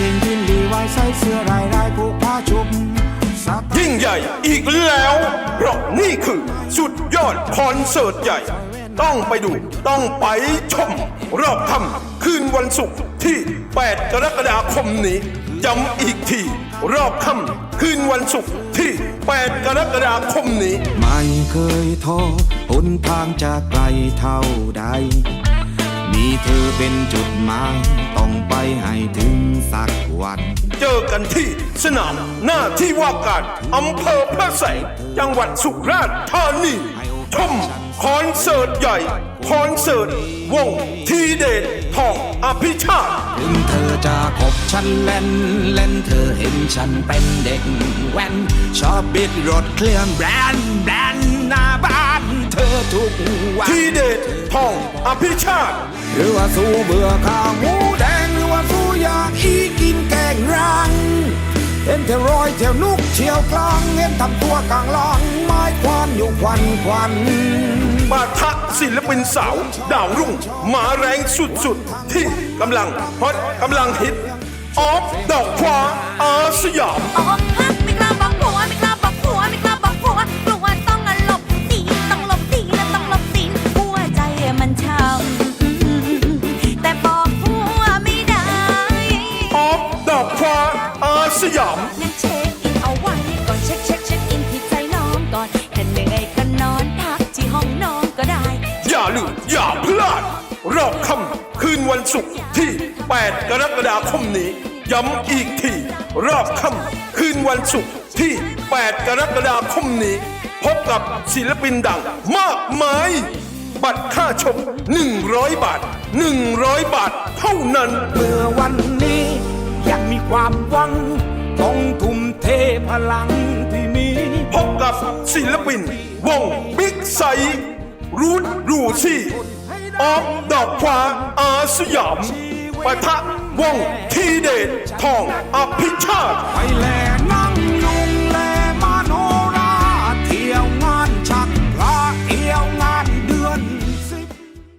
เก่งยินดีไว้ใส่เสื้อลายลายผูกผ้าชุบสักยิ่งใหญ่อีกแล้วเพราะนี่คือสุดยอดคอนเสิร์ตใหญ่ ต้องไปดูต้องไปชม รอบค่ำคืนวันศุกร์ที่ 8 กรกฎาคมนี้ย้ำอีกที รอบค่ำคืนวันศุกร์ที่ 8 กรกฎาคมนี้ ไม่เคยท้อหนทางจะไกลเท่าใดมี เธอเป็นจุดหมายต้องไปให้ถึงสักวัน เจอกันที่สนามหน้าที่ว่าการอำเภอพระแสงจังหวัดสุราษฎร์ธานีชมคอนเสิร์ตใหญ่ คอนเสิร์ตวงทีเดชทองอภิชาติถึงเธอจะคบฉันเล่น เล่นเธอเห็นฉันเป็นเด็กแว้นชอบบิดรถเครื่องแบรนด์แบรนด์หน้าบ้านเธ อทุกวันทีเดชทองอภิชาติหรือว่าสู้เบื่อข้าวหมูแดงหรือว่าสู้อยากอีกินแกงรังเห็นเธอรอยเที่ยวนุกเที่ยวกลางเห็นทำตัวกลางลองไม้ควันอยู่ควันควันปาทะศิลปินสาว ดาวรุ่งมาแรงสุดๆ ที่กำลังฮอตกำลังฮิต ออฟดอกฟ้าอาสยาม ดอกฟ้าอาสยามงั้นเช็คอินเอาไว้ก่อนเช็คเช็คเช็คอินที่ใจน้องก่อนแค่เหนื่อยก็นอนพักที่ห้องน้องก็ได้ อย่าลืมอย่าพลาด รอบค่ำคืนวันศุกร์ที่ 8 กรกฎาคมนี้ ย้ำอีกที รอบค่ำคืนวันศุกร์ที่ 8 กรกฎาคมนี้ พบกับศิลปินดังมากมาย บัตรค่าชม 100 บาท 100 บาท เท่านั้น เมื่อวันนี้ ยังมีความหวัง ต้องทุ่มเทพลังที่มีพบกับศิลปิน วงบิ๊กไซรูทรูซี่ออฟดอกฟ้าอาสยามปะทะวงทีเดชทองอภิช